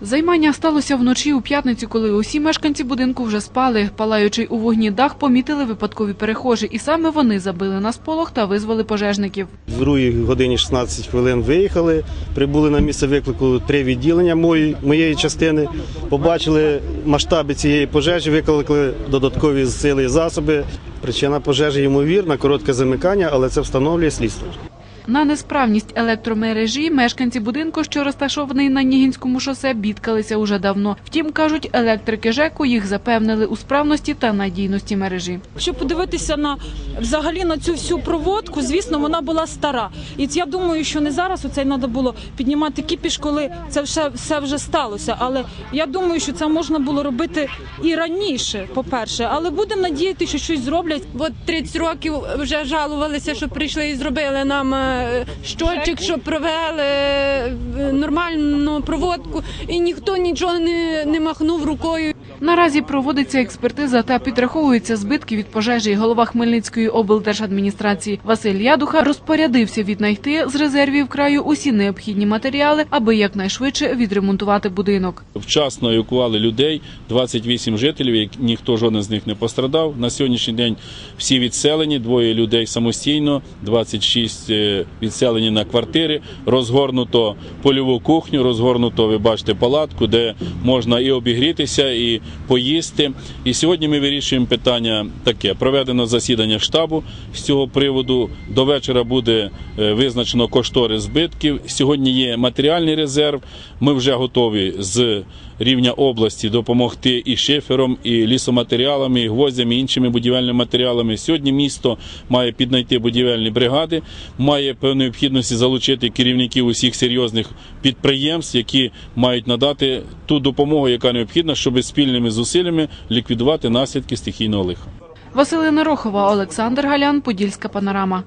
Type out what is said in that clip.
Займання сталося вночі у п'ятницю, коли усі мешканці будинку вже спали. Палаючий у вогні дах помітили випадкові перехожі, і саме вони забили на сполох та визвали пожежників. В другій годині 16 хвилин виїхали, прибули на місце виклику три відділення моєї, моєї частини, побачили масштаби цієї пожежі, викликали додаткові сили і засоби. Причина пожежі ймовірна, коротке замикання, але це встановлює слідство. На несправність електромережі мешканці будинку, що розташований на Нігінському шосе, бідкалися уже давно. Втім, кажуть, електрики ЖЕКу їх запевнили у справності та надійності мережі. Якщо подивитися на взагалі на цю всю проводку, звісно, вона була стара. І я думаю, що не зараз оце треба було піднімати кіпіш, коли це все, все вже сталося. Але я думаю, що це можна було робити і раніше, по-перше. Але будемо надіяти, що щось зроблять. От 30 років вже жалувалися, що прийшли і зробили нам е, щольчик, що провели е, нормальну проводку, і ніхто нічого не, не махнув рукою. Наразі проводиться експертиза та підраховуються збитки від пожежі. Голова Хмельницької облдержадміністрації Василь Ядуха розпорядився віднайти з резервів краю усі необхідні матеріали, аби якнайшвидше відремонтувати будинок. Вчасно евакували людей, 28 жителів, ніхто жоден з них не пострадав. На сьогоднішній день всі відселені, двоє людей самостійно, 26 е, відселені на квартири, розгорнуто польову кухню, розгорнуто, ви бачите, палатку, де можна і обігрітися, і поїсти. І сьогодні ми вирішуємо питання таке: проведено засідання штабу з цього приводу. До вечора буде е, визначено кошторис збитків. Сьогодні є матеріальний резерв. Ми вже готові з рівня області допомогти і шифером, і лісоматеріалами, і гвоздями, і іншими будівельними матеріалами. Сьогодні місто має піднайти будівельні бригади, має по необхідності залучити керівників усіх серйозних підприємств, які мають надати ту допомогу, яка необхідна, щоб спільними зусиллями ліквідувати наслідки стихійного лиха. Василина Рохова, Олександр Галян, Подільська панорама.